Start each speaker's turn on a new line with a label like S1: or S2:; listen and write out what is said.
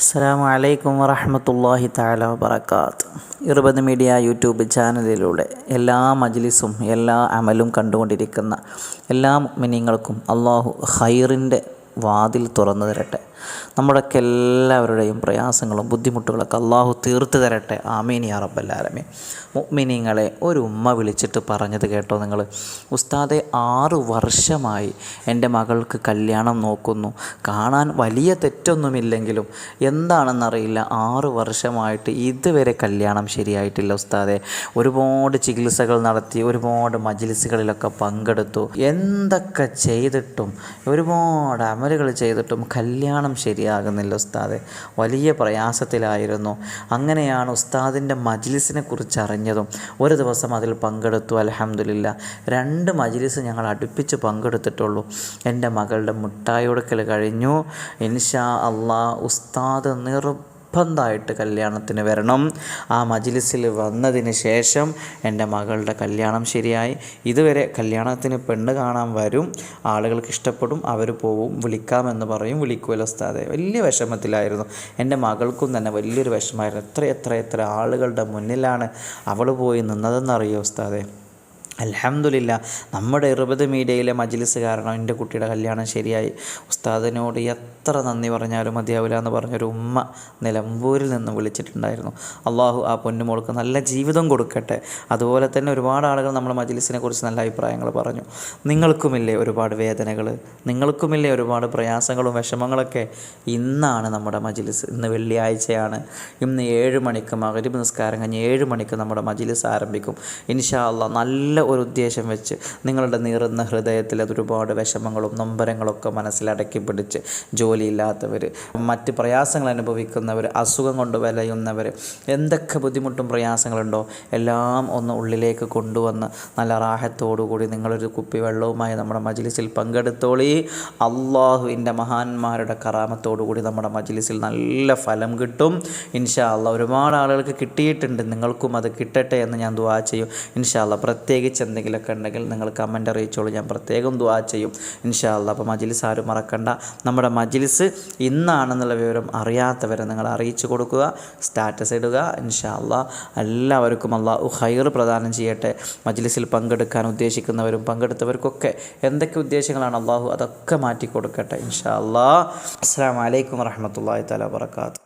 S1: അസ്സാം വലൈക്കും വറഹമത്തല്ലാഹി താല വബർക്കാത്ത് ഇറുപത് മീഡിയ യൂട്യൂബ് ചാനലിലൂടെ എല്ലാ മജ്ലിസും എല്ലാ അമലും കണ്ടുകൊണ്ടിരിക്കുന്ന എല്ലാ മിനിങ്ങൾക്കും അള്ളാഹു ഹൈറിന്റെ വാതിൽ തുറന്നു തരട്ടെ. നമ്മുടെയൊക്കെ എല്ലാവരുടെയും പ്രയാസങ്ങളും ബുദ്ധിമുട്ടുകളൊക്കെ അള്ളാഹു തീർത്ത് തരട്ടെ. ആമീൻ യാ റബ്ബല്ലാലമേ മുഅ്മിനീങ്ങളെ ഒരു ഉമ്മ വിളിച്ചിട്ട് പറഞ്ഞത് കേട്ടോ നിങ്ങൾ ഉസ്താദെ ആറ് വർഷമായി എന്റെ മകൾക്ക് കല്യാണം നോക്കുന്നു. കാണാൻ വലിയ തെറ്റൊന്നുമില്ലെങ്കിലും എന്താണെന്നറിയില്ല ആറ് വർഷമായിട്ട് ഇതുവരെ കല്യാണം ശരിയായിട്ടില്ല ഉസ്താദെ. ഒരുപാട് ചികിത്സകൾ നടത്തി ഒരുപാട് മജിലിസുകളിലൊക്കെ പങ്കെടുത്തു. എന്തൊക്കെ ചെയ്തിട്ടും ഒരുപാട് അമലുകൾ ചെയ്തിട്ടും കല്യാണം ശരിയാകുന്നില്ല ഉസ്താദെ. വലിയ പ്രയാസത്തിലായിരുന്നു. അങ്ങനെയാണ് ഉസ്താദിന്റെ മജ്ലിസിനെ കുറിച്ച് അറിഞ്ഞതും. ഒരു ദിവസം അതിൽ പങ്കെടുത്തു. അലഹമില്ല രണ്ട് മജ്ലിസ് ഞങ്ങൾ അടുപ്പിച്ച് പങ്കെടുത്തിട്ടുള്ളൂ. എന്റെ മകളുടെ മുട്ടായി ഉടക്കൽ കഴിഞ്ഞു. ഇൻഷാ അള്ളാ ഉസ്താദ് നിർ നിർബന്ധമായിട്ട് കല്യാണത്തിന് വരണം. ആ മജ്ലിസിൽ വന്നതിന് ശേഷം എന്റെ മകളുടെ കല്യാണം ശരിയായി. ഇതുവരെ കല്യാണത്തിന് പെണ്ണ് കാണാൻ വരും. ആളുകൾക്ക് ഇഷ്ടപ്പെടും. അവർ പോവും. വിളിക്കാമെന്ന് പറയും. വിളിക്കുമല്ലോ ഉസ്താദെ. വലിയ വിഷമത്തിലായിരുന്നു. എന്റെ മകൾക്കും തന്നെ വലിയൊരു വിഷമമായിരുന്നു. എത്ര എത്ര എത്ര ആളുകളുടെ മുന്നിലാണ് അവൾ പോയി നിന്നതെന്നറിയോ ഉസ്താദെ? അലഹമില്ല നമ്മുടെ ഇറുപത് മീഡിയയിലെ മജ്ലിസ് കാരണം എന്റെ കുട്ടിയുടെ കല്യാണം ശരിയായി. ഉസ്താദിനോട് എത്ര നന്ദി പറഞ്ഞാലും മതിയാവില്ല എന്ന് പറഞ്ഞൊരു ഉമ്മ നിലമ്പൂരിൽ നിന്ന് വിളിച്ചിട്ടുണ്ടായിരുന്നു. അള്ളാഹു ആ പൊന്നുമോൾക്ക് നല്ല ജീവിതം കൊടുക്കട്ടെ. അതുപോലെ തന്നെ ഒരുപാട് ആളുകൾ നമ്മുടെ മജ്ലിസിനെ കുറിച്ച് നല്ല അഭിപ്രായങ്ങൾ പറഞ്ഞു. നിങ്ങൾക്കുമില്ലേ ഒരുപാട് വേദനകൾ നിങ്ങൾക്കുമില്ലേ ഒരുപാട് പ്രയാസങ്ങളും വിഷമങ്ങളൊക്കെ? ഇന്നാണ് നമ്മുടെ മജ്ലിസ്. ഇന്ന് വെള്ളിയാഴ്ചയാണ്. ഇന്ന് ഏഴ് മണിക്ക് മകരി നിസ്കാരം കഴിഞ്ഞ് ഏഴ് മണിക്ക് നമ്മുടെ മജ്ലിസ് ആരംഭിക്കും. ഇൻഷാ അള്ളാഹ് നല്ല ഒരു ഉദ്ദേശം വെച്ച് നിങ്ങളുടെ നീറുന്ന ഹൃദയത്തിൽ അതൊരുപാട് വിഷമങ്ങളും നൊമ്പരങ്ങളൊക്കെ മനസ്സിലടക്കി പിടിച്ച് ജോലിയില്ലാത്തവർ മറ്റ് പ്രയാസങ്ങൾ അനുഭവിക്കുന്നവർ അസുഖം കൊണ്ട് വലയുന്നവർ എന്തൊക്കെ ബുദ്ധിമുട്ടും പ്രയാസങ്ങളുണ്ടോ എല്ലാം ഒന്ന് ഉള്ളിലേക്ക് കൊണ്ടുവന്ന് നല്ല റാഹത്തോടുകൂടി നിങ്ങളൊരു കുപ്പി വെള്ളവുമായി നമ്മുടെ മജ്ലിസിൽ പങ്കെടുത്തോളി. അള്ളാഹുവിന്റെ മഹാന്മാരുടെ കറാമത്തോടുകൂടി നമ്മുടെ മജ്ലിസിൽ നല്ല ഫലം കിട്ടും. ഇൻഷാ ഒരുപാട് ആളുകൾക്ക് കിട്ടിയിട്ടുണ്ട്. നിങ്ങൾക്കും അത് കിട്ടട്ടെ എന്ന് ഞാൻ ദുവാ ചെയ്യും. ഇൻഷാ പ്രത്യേകിച്ച് എന്തെങ്കിലുമൊക്കെ ഉണ്ടെങ്കിൽ നിങ്ങൾ കമന്റ് അറിയിച്ചോളൂ. ഞാൻ പ്രത്യേകം ദുവാ ചെയ്യും. ഇൻഷാല്ല അപ്പോൾ മജിലിസ് ആരും മറക്കണ്ട. നമ്മുടെ മജിലിസ് ഇന്നാണെന്നുള്ള വിവരം അറിയാത്തവരെ നിങ്ങൾ അറിയിച്ചു കൊടുക്കുക. സ്റ്റാറ്റസ് ഇടുക. ഇൻഷാല്ല എല്ലാവർക്കും അള്ളാഹു ഹൈർ പ്രദാനം ചെയ്യട്ടെ. മജ്ലിസിൽ പങ്കെടുക്കാൻ ഉദ്ദേശിക്കുന്നവരും പങ്കെടുത്തവർക്കൊക്കെ എന്തൊക്കെ ഉദ്ദേശങ്ങളാണ് അള്ളാഹു അതൊക്കെ മാറ്റി കൊടുക്കട്ടെ. ഇൻഷാ അള്ളാഹ് അസ്സാം വലൈക്കും വറഹമത്തല്ലാ തല വാത്തു